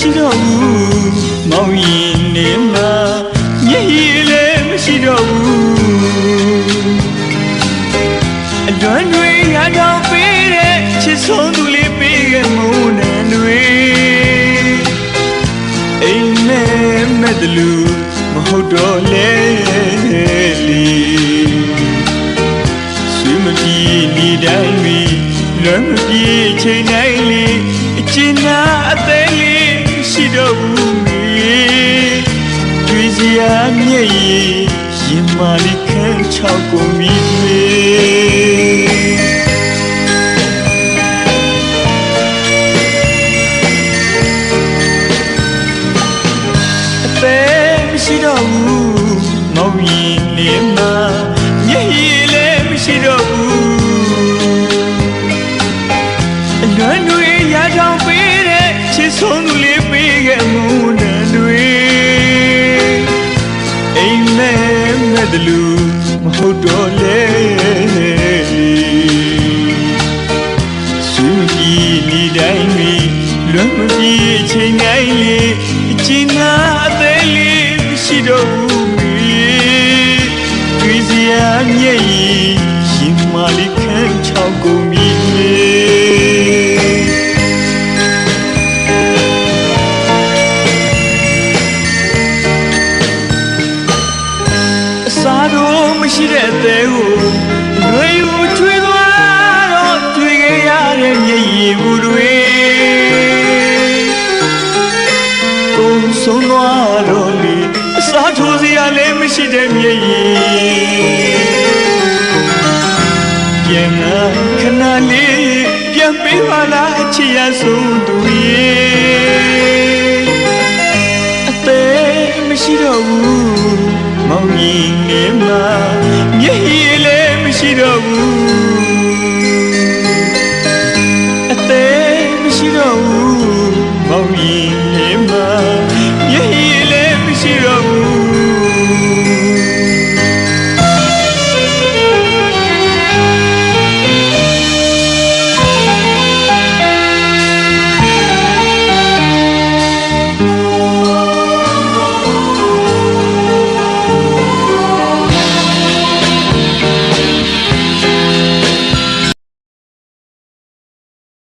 မရှိတော့ဘူးမောင်ရင်နေမှာမျက်ရည်လည်းမရှိတော့ဘူးအတွန်းတွေရတော့ပေးတဲ့ချစ်ဆုံးသူလေးပေးခဲ့မုန်းနံတွေအိမ်နဲ့မဲ့တလူမဟုတ်တော့လေလီဆွေမပြေနေတိုင်းမီလွမ်းမပြေချိန်တိုင်းလေးအကျဉ်းသားအသေးလေး ရှိတော့ဘူးလေကြွေစရာမျက်ရည်ရင်မာလေးခန်းချောက်ကုန်ပြီလေအသေးမရှိတော့ဘူးမောင်ရင်လေးမမျက်ရည်လည်းမရှိတော့ဘူးအလွမ်းတွေရထောင်ပေးတဲ့ ချစ်ဆုံးသူလေးပေးခဲ့မှုတန်တွေအိမ်မဲမဲ့တလူမဟုတ်တော့လေသူကြီးနေတိုင်းမီလွမ်းမပြေချိန်တိုင်းလေအချင်းနာအသေးလေးမရှိတော့ ရှိတဲ့အသေးကိုလွေယူချွေသွားတော့တွေ့ခဲ့ရတဲ့မျက်ရည်ဘူးတွေကုန်ဆုံးသွားတော့လေအစားထိုးစရာလည်းမရှိတဲ့မျက်ရည်ပြန်လာခဏလေးပြန်ပေးပါလားအချစ်ရဆုံးသူရဲ့အသေးမရှိတော့ဘူးမောင်ကြီးနေမှာ တော့ဘူးအသေးမရှိတော့ဘူး